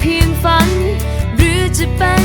เพียงฝัน หรือจะเป็น